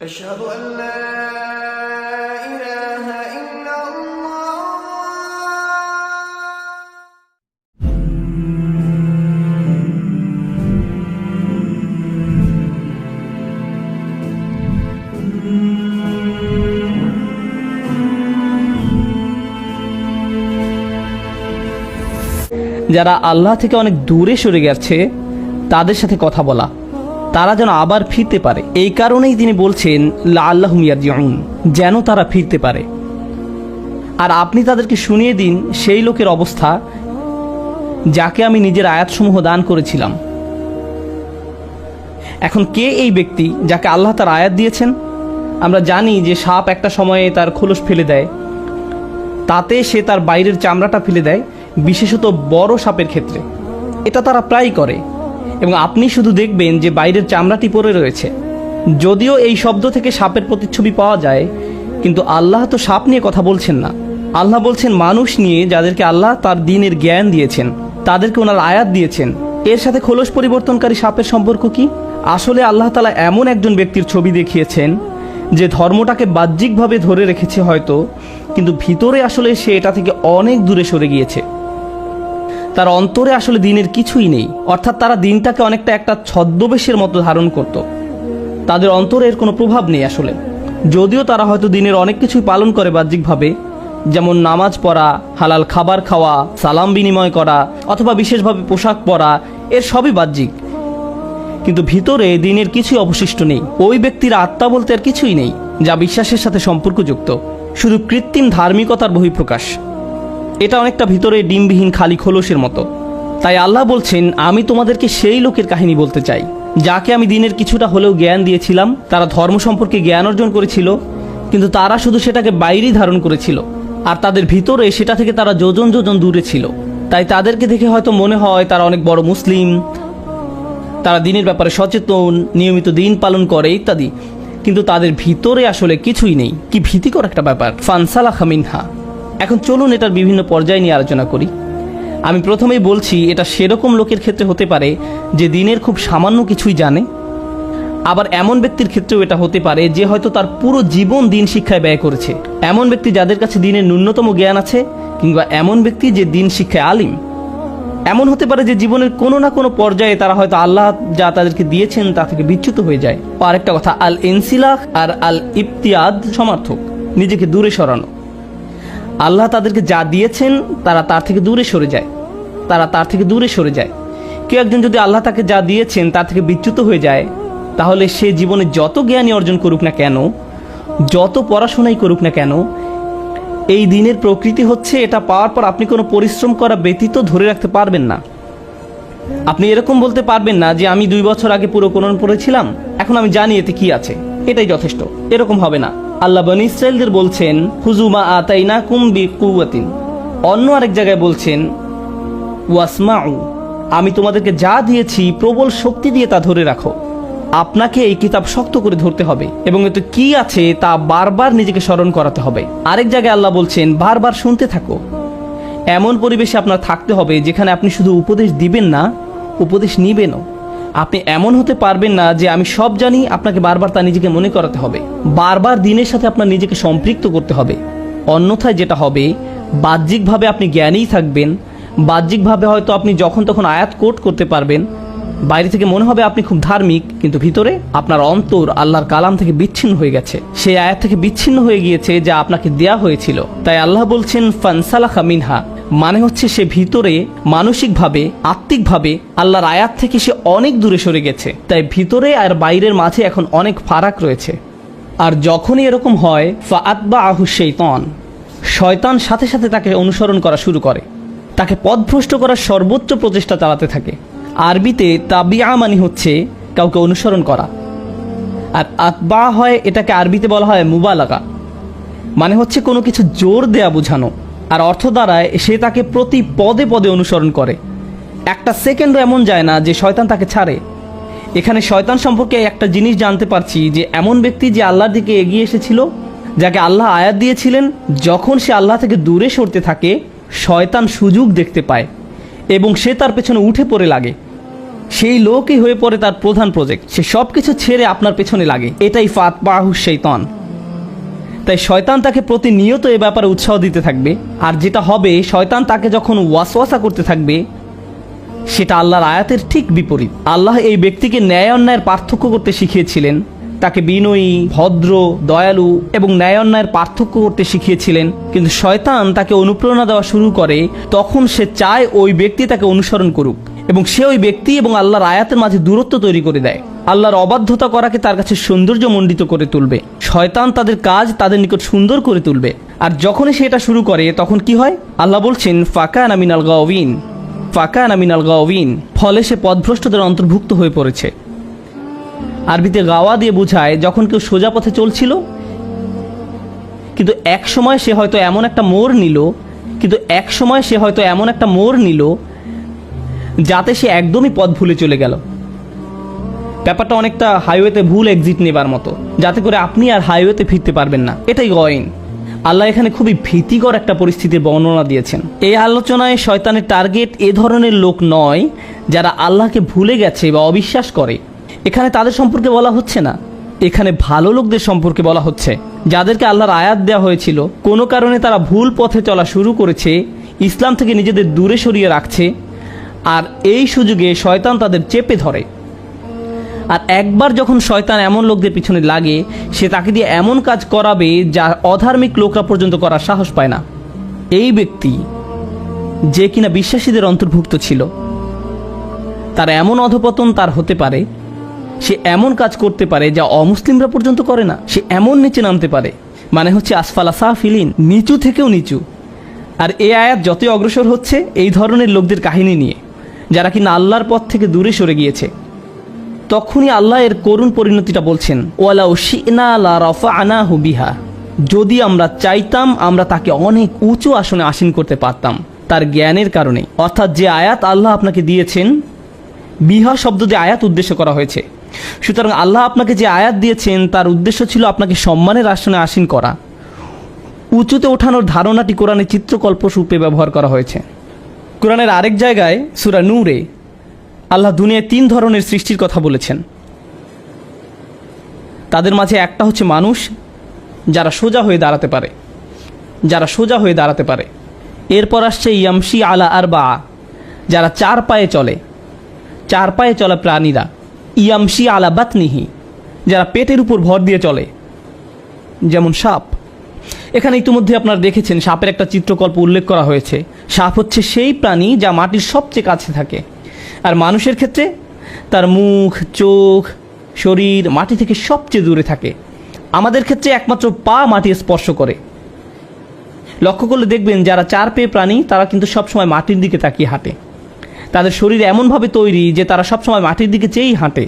أشهد أن لا إله إلا الله যারা আল্লাহ থেকে অনেক দূরে সরে গেছে তাদের সাথে কথা বলা তারা যেন আবার ফিরতে পারে। এই কারণেই তিনি বলছেন লা আল্লাহ মিয়াজিউন যেন তারা ফিরতে পারে। আর আপনি তাদেরকে শুনিয়ে দিন সেই লোকের অবস্থা, যাকে আমি নিজের আয়াতসমূহ দান করেছিলাম। এখন কে এই ব্যক্তি যাকে আল্লাহ তার আয়াত দিয়েছেন? আমরা জানি যে সাপ একটা সময়ে তার খোলস ফেলে দেয়, তাতে সে তার বাইরের চামড়াটা ফেলে দেয়, বিশেষত বড় সাপের ক্ষেত্রে। এটা তারা প্রায়ই করে। এবং আপনি শুধু দেখবেন যে বাইরের চামড়াটি পড়ে রয়েছে। যদিও এই শব্দ থেকে সাপের প্রতিচ্ছবি পাওয়া যায়, কিন্তু আল্লাহ তো সাপ নিয়ে কথা বলছেন না। আল্লাহ বলছেন, মানুষ নিয়ে যাদেরকে আল্লাহ তার দিনের জ্ঞান দিয়েছেন, তাদেরকে ওনার আয়াত দিয়েছেন। এর সাথে খোলস পরিবর্তনকারী সাপের সম্পর্ক কি? আসলে আল্লাহ তালা এমন একজন ব্যক্তির ছবি দেখিয়েছেন, যে ধর্মটাকে বাহ্যিকভাবে ধরে রেখেছে হয়তো, কিন্তু ভিতরে আসলে সে এটা থেকে অনেক দূরে সরে গিয়েছে। তার অন্তরে আসলে দিনের কিছুই নেই। অর্থাৎ তারা দিনটাকে অনেকটা একটা ছদ্মবেশের মতো ধারণ করত। তাদের অন্তরে এর কোনো প্রভাব নেই আসলে। যদিও তারা হয়তো দিনের অনেক কিছুই পালন করে বাহ্যিকভাবে, যেমন নামাজ পড়া, হালাল খাবার খাওয়া, সালাম বিনিময় করা, অথবা বিশেষভাবে পোশাক পরা, এর সবই বাহ্যিক। কিন্তু ভিতরে দিনের কিছুই অবশিষ্ট নেই। ওই ব্যক্তির আত্মা বলতে আর কিছুই নেই, যা বিশ্বাসের সাথে সম্পর্কযুক্ত। শুধু কৃত্রিম ধার্মিকতার বহিঃপ্রকাশ। এটা অনেকটা ভিতরে ডিমবিহীন খালি খোলসের মতো। তাই আল্লাহ বলছেন, আমি তোমাদেরকে সেই লোকের কাহিনী বলতে চাই। যাকে আমি দিনের কিছুটা হলেও জ্ঞান দিয়েছিলাম, তারা ধর্ম সম্পর্কে জ্ঞান অর্জন করেছিল, কিন্তু তারা শুধু সেটাকে বাইরেই ধারণ করেছিল, আর তাদের ভিতরে সেটা থেকে তারা যোজন যোজন দূরে ছিল। তাই তাদেরকে দেখে হয়তো মনে হয় তারা অনেক বড় মুসলিম, তারা দিনের ব্যাপারে সচেতন, নিয়মিত দিন পালন করে, ইত্যাদি। কিন্তু তাদের ভিতরে আসলে কিছুই নেই। কি ভীতিকর একটা ব্যাপার। ফানসালা খামিনহা এখন চলুন এটার বিভিন্ন পর্যায় নিয়ে আলোচনা করি। আমি প্রথমেই বলছি, এটা সেরকম লোকের ক্ষেত্রে হতে পারে যে দিনের খুব সামান্য কিছুই জানে, আবার এমন ব্যক্তির ক্ষেত্রেও এটা হতে পারে যে হয়তো তার পুরো জীবন দিন শিক্ষায় ব্যয় করেছে। এমন ব্যক্তি যাদের কাছে দিনের ন্যূনতম জ্ঞান আছে, কিংবা এমন ব্যক্তি যে দিন শিক্ষায় আলিম। এমন হতে পারে যে জীবনের কোনো না কোনো পর্যায়ে তারা হয়তো আল্লাহ যা তাদেরকে দিয়েছেন তা থেকে বিচ্যুত হয়ে যায়। আরেকটা কথা আল ইনসিলাহ আর আল ইফতিয়াদ সমার্থক, নিজেকে দূরে সরানো। আল্লাহ তাদেরকে যা দিয়েছেন, তারা তার থেকে দূরে সরে যায়। তারা তার থেকে দূরে সরে যায়। কেউ একজন যদি আল্লাহ তাকে যা দিয়েছেন, তার থেকে বিচ্যুত হয়ে যায়, তাহলে সে জীবনে যত জ্ঞানী অর্জন করুক না কেন, যত পড়াশোনাই করুক না কেন, এই দিনের প্রকৃতি হচ্ছে, এটা পাওয়ার পর আপনি কোনো পরিশ্রম করা ব্যতীত ধরে রাখতে পারবেন না। আপনি এরকম বলতে পারবেন না যে, আমি দুই বছর আগে পুরো কোরআন পড়েছিলাম, এখন আমি জানি এতে কি আছে। এটাই যথেষ্ট। এরকম হবে না। আল্লাহ বনি ইসরায়েলদের বলছেন হুজুমা আতাইনা কুম্বি কুয়াতিন অন্য আরেক জায়গায় বলছেন, ওয়াসমাউ, আমি তোমাদেরকে যা দিয়েছি, প্রবল শক্তি দিয়ে তা ধরে রাখো। আপনাকে এই কিতাব শক্ত করে ধরতে হবে এবং এতে কি আছে তা বারবার নিজেকে স্মরণ করাতে হবে। আরেক জায়গায় আল্লাহ বলছেন, বারবার শুনতে থাকো। এমন পরিবেশে আপনার থাকতে হবে যেখানে আপনি শুধু উপদেশ দিবেন না, উপদেশ নিবেনও। আপনি এমন হতে পারবেন না যে আমি সব জানি, আপনাকে বারবার তা নিজেকে মনে করাতে হবে। বারবার দিনের সাথে আপনার নিজেকে সম্পৃক্ত করতে হবে। অন্যথায় যেটা হবে, বাহ্যিকভাবে আপনি জ্ঞানেই থাকবেন, বাহ্যিকভাবে হয়তো আপনি যখন তখন আয়াত কোট করতে পারবেন। বাইরে থেকে মনে হবে আপনি খুব ধার্মিক, কিন্তু ভিতরে আপনার অন্তর আল্লাহর কালাম থেকে বিচ্ছিন্ন হয়ে গেছে। সেই আয়াত থেকে বিচ্ছিন্ন হয়ে গিয়েছে যা আপনাকে দেয়া হয়েছিল। তাই আল্লাহ বলছেন, ফানসালাখা মিনহা। মানে হচ্ছে সে ভিতরে মানসিকভাবে, আত্মিকভাবে আল্লাহর আয়াত থেকে সে অনেক দূরে সরে গেছে। তাই ভিতরে আর বাইরের মাঝে এখন অনেক ফারাক রয়েছে। আর যখনই এরকম হয় ফা আতবা আহু শৈতন। শয়তান সাথে সাথে তাকে অনুসরণ করা শুরু করে। তাকে পথভ্রষ্ট করার সর্বোচ্চ প্রচেষ্টা চালাতে থাকে। আরবিতে তাবিয়া মানে হচ্ছে কাউকে অনুসরণ করা। আর আতবা হয়, এটাকে আরবিতে বলা হয় মুবালাগা। মানে হচ্ছে কোনো কিছু জোর দেয়া বোঝানো। আর অর্থ দ্বারায় সে তাকে প্রতি পদে পদে অনুসরণ করে। একটা সেকেন্ডও এমন যায় না যে শয়তান তাকে ছাড়ে। এখানে শয়তান সম্পর্কে একটা জিনিস জানতে পারছি যে এমন ব্যক্তি যে আল্লাহর দিকে এগিয়ে এসেছিল, যাকে আল্লাহ আয়াত দিয়েছিলেন, যখন সে আল্লাহ থেকে দূরে সরতে থাকে, শয়তান সুযোগ দেখতে পায় এবং সে তার পেছনে উঠে পড়ে লাগে। সেই লোকই হয়ে পড়ে তার প্রধান প্রজেক্ট সে সব কিছু ছেড়ে আপনার পেছনে লাগে। এটাই ফাত বাহু শৈতান। তাই শয়তান তাকে প্রতিনিয়ত এ ব্যাপারে উৎসাহ দিতে থাকবে। আর যেটা হবে, শয়তান তাকে যখন ওয়াসওয়াসা করতে থাকবে, সেটা আল্লাহর আয়াতের ঠিক বিপরীত। আল্লাহ এই ব্যক্তিকে ন্যায় অন্যায়ের পার্থক্য করতে শিখিয়েছিলেন। তাকে বিনয়ী, ভদ্র, দয়ালু এবং ন্যায় অন্যায়ের পার্থক্য করতে শিখিয়েছিলেন। কিন্তু শয়তান তাকে অনুপ্রেরণা দেওয়া শুরু করে, তখন সে চায় ওই ব্যক্তি তাকে অনুসরণ করুক এবং সে ওই ব্যক্তি এবং আল্লাহর আয়াতের মাঝে দূরত্ব তৈরি করে দেয়। আল্লাহর অবাধ্যতা করাকে তার কাছে সৌন্দর্য মণ্ডিত করে তুলবে। শয়তান তাদের কাজ তাদের নিকট সুন্দর করে তুলবে। আর যখনই সে এটা শুরু করে, তখন কি হয়? আল্লাহ বলছেন ফাঁকা নামিনাল গাওয়িন। ফাঁকা নামিনাল গাওয়িন। ফলে সে পথভ্রষ্টদের অন্তর্ভুক্ত হয়ে পড়েছে। আরবিতে গাওয়া দিয়ে বোঝায়, যখন কেউ সোজা পথে চলছিল, কিন্তু এক সময় সে হয়তো এমন একটা মোড় নিল, কিন্তু এক সময় সে হয়তো এমন একটা মোড় নিল, যাতে সে একদমই পথ ভুলে চলে গেল। ব্যাপারটা অনেকটা হাইওয়েতে ভুল এক্সিট নেবার মতো। যাতে করে আপনি আর হাইওয়েতে ফিরতে পারবেন না। এটাই গয়েন। আল্লাহ এখানে খুবই ভীতিকর একটা পরিস্থিতির বর্ণনা দিয়েছেন। এই আলোচনায় শয়তানের টার্গেট এ ধরনের লোক নয়, যারা আল্লাহকে ভুলে গেছে বা অবিশ্বাস করে। এখানে তাদের সম্পর্কে বলা হচ্ছে না। এখানে ভালো লোকদের সম্পর্কে বলা হচ্ছে। যাদেরকে আল্লাহর আয়াত দেওয়া হয়েছিল, কোনো কারণে তারা ভুল পথে চলা শুরু করেছে, ইসলাম থেকে নিজেদের দূরে সরিয়ে রাখছে, আর এই সুযোগে শয়তান তাদের চেপে ধরে। আর একবার যখন শয়তান এমন লোকদের পিছনে লাগে, সে তাকে দিয়ে এমন কাজ করাবে যা অধার্মিক লোকরা পর্যন্ত করার সাহস পায় না। এই ব্যক্তি যে কিনা বিশ্বাসীদের অন্তর্ভুক্ত ছিল, তার এমন অধপতন তার হতে পারে, সে এমন কাজ করতে পারে যা অমুসলিমরা পর্যন্ত করে না, সে এমন নিচে নামতে পারে মানে হচ্ছে আসফালা সাফিলিন নিচু থেকেও নিচু। আর এ আয়াত যতই অগ্রসর হচ্ছে, এই ধরনের লোকদের কাহিনী নিয়ে, যারা কিনা আল্লাহর পথ থেকে দূরে সরে গিয়েছে। তখনই আল্লাহ এর করুণ পরিণতিটা বলছেন, ওয়ালাউ শিনা লা রাফা'নাহু বিহা। যদি আমরা চাইতাম, আমরা তাকে অনেক উঁচু আসনে আসীন করতে পারতাম তার জ্ঞানের কারণে। অর্থাৎ যে আয়াত আল্লাহ আপনাকে দিয়েছেন, বিহা শব্দ দিয়ে আয়াত উদ্দেশ্য করা হয়েছে, সুতরাং আল্লাহ আপনাকে যে আয়াত দিয়েছেন, তার উদ্দেশ্য ছিল আপনাকে সম্মানের আসনে আসীন করা। উঁচুতে ওঠানোর ধারণাটি কোরআনে চিত্রকল্প রূপে ব্যবহার করা হয়েছে। কোরআনের আরেক জায়গায় সুরা নূরে আল্লাহ দুনিয়ায় তিন ধরনের সৃষ্টির কথা বলেছেন। তাদের মাঝে একটা হচ্ছে মানুষ, যারা সোজা হয়ে দাঁড়াতে পারে। যারা সোজা হয়ে দাঁড়াতে পারে। এরপর আসছে ইয়ামশি আলা আর বা যারা চার পায়ে চলে। চার পায়ে চলা প্রাণীরা, ইয়ামশি আলা বাতনিহি, যারা পেটের উপর ভর দিয়ে চলে। যেমন সাপ। এখানে ইতিমধ্যে আপনারা দেখেছেন, সাপের একটা চিত্রকল্প উল্লেখ করা হয়েছে। সাপ হচ্ছে সেই প্রাণী যা মাটির সবচেয়ে কাছে থাকে। আর মানুষের ক্ষেত্রে তার মুখ, চোখ, শরীর, মাটি থেকে সবচেয়ে দূরে থাকে। আমাদের ক্ষেত্রে একমাত্র পা মাটি স্পর্শ করে। লক্ষ্য করলে দেখবেন যারা চার পেয়ে প্রাণী, তারা কিন্তু সবসময় মাটির দিকে তাকিয়ে হাঁটে। তাদের শরীর এমনভাবে তৈরি যে তারা সবসময় মাটির দিকে চেয়েই হাঁটে।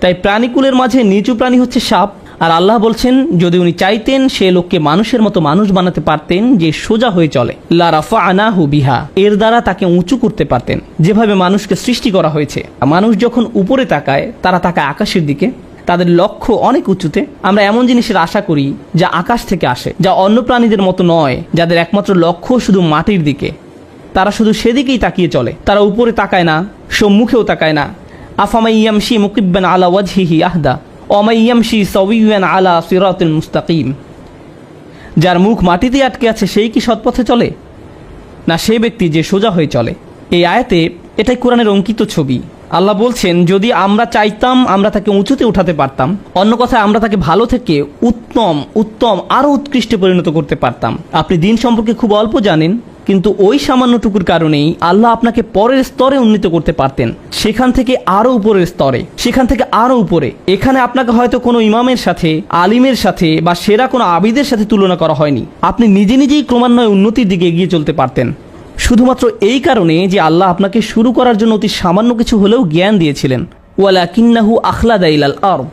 তাই প্রাণীকুলের মাঝে নিচু প্রাণী হচ্ছে সাপ আর আল্লাহ বলছেন, যদি উনি চাইতেন, সে লোককে মানুষের মতো মানুষ বানাতে পারতেন যে সোজা হয়ে চলে। লারাফা আনাহু বিহা, এর দ্বারা তাকে উঁচু করতে পারতেন। যেভাবে মানুষকে সৃষ্টি করা হয়েছে, মানুষ যখন উপরে তাকায়, তারা তাকায় আকাশের দিকে, তাদের লক্ষ্য অনেক উঁচুতে। আমরা এমন জিনিসের আশা করি, যা আকাশ থেকে আসে, যা অন্য প্রাণীদের মতো নয়, যাদের একমাত্র লক্ষ্য শুধু মাটির দিকে। তারা শুধু সেদিকেই তাকিয়ে চলে। তারা উপরে তাকায় না, সম্মুখেও তাকায় না। আফামাই ইয়ামশি মুকিব্বান আলা ওয়াজহিহি আহদা। আলা সিরাতুল মুস্তাকিম। যার মুখ মাটিতে আটকে আছে, সেই কি সৎপথে চলে? না সেই ব্যক্তি যে সোজা হয়ে চলে? এই আয়াতে এটাই কোরআনের অঙ্কিত ছবি। আল্লাহ বলছেন, যদি আমরা চাইতাম আমরা তাকে উঁচুতে উঠাতে পারতাম, অন্য কথায় আমরা তাকে ভালো থেকে উত্তম উত্তম, আরও উৎকৃষ্টে পরিণত করতে পারতাম। আপনি দিন সম্পর্কে খুব অল্প জানেন। কিন্তু ওই সামান্যটুকুর কারণেই আল্লাহ আপনাকে পরের স্তরে উন্নীত করতে পারতেন। সেখান থেকে আরও উপরের স্তরে, সেখান থেকে আরও উপরে। এখানে আপনাকে হয়তো কোনো ইমামের সাথে, আলিমের সাথে বা সেরা কোনো আবিদের সাথে তুলনা করা হয়নি। আপনি নিজে নিজেই ক্রমান্বয়ে উন্নতির দিকে এগিয়ে চলতে পারতেন। শুধুমাত্র এই কারণে যে আল্লাহ আপনাকে শুরু করার জন্য অতি সামান্য কিছু হলেও জ্ঞান দিয়েছিলেন। ওয়ালা কিন্নাহু আখলাদা ইলাল আর্দ।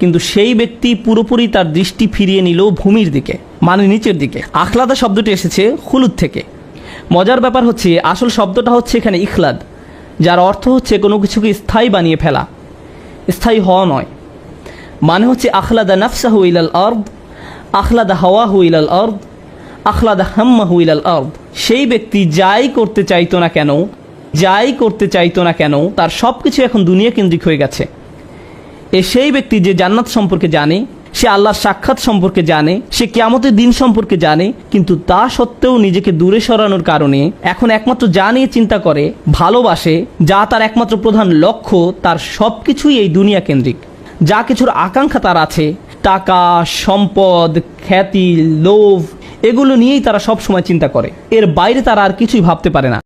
কিন্তু সেই ব্যক্তি পুরোপুরি তার দৃষ্টি ফিরিয়ে নিল ভূমির দিকে মানে নিচের দিকে। আখলাদা শব্দটি এসেছে হুলুদ থেকে। মজার ব্যাপার হচ্ছে, আসল শব্দটা হচ্ছে এখানে ইখলাদ, যার অর্থ হচ্ছে কোনো কিছুকে স্থায়ী বানিয়ে ফেলা, স্থায়ী হওয়া নয়। মানে হচ্ছে, আখলাদা নাফসাহু ইলাল আর্দ, আখলাদা হাওয়াহু ইলাল আর্দ, আখলাদা হাম্মা হাম্মাহু ইলাল আর্দ। সেই ব্যক্তি যাই করতে চাইতো না কেন, যাই করতে চাইতো না কেন, তার সব কিছু এখন দুনিয়া কেন্দ্রিক হয়ে গেছে। এ সেই ব্যক্তি যে জান্নাত সম্পর্কে জানে সে আল্লাহর সাক্ষাৎ সম্পর্কে জানে, সে কেয়ামতের দিন সম্পর্কে জানে, কিন্তু তা সত্ত্বেও নিজেকে দূরে সরানোর কারণে এখন একমাত্র যা নিয়ে চিন্তা করে, ভালোবাসে, যা তার একমাত্র প্রধান লক্ষ্য, তার সব কিছুই এই দুনিয়া কেন্দ্রিক। যা কিছুর আকাঙ্ক্ষা তার আছে, টাকা, সম্পদ, খ্যাতি, লোভ, এগুলো নিয়েই তারা সব সময় চিন্তা করে। এর বাইরে তারা আর কিছুই ভাবতে পারে না।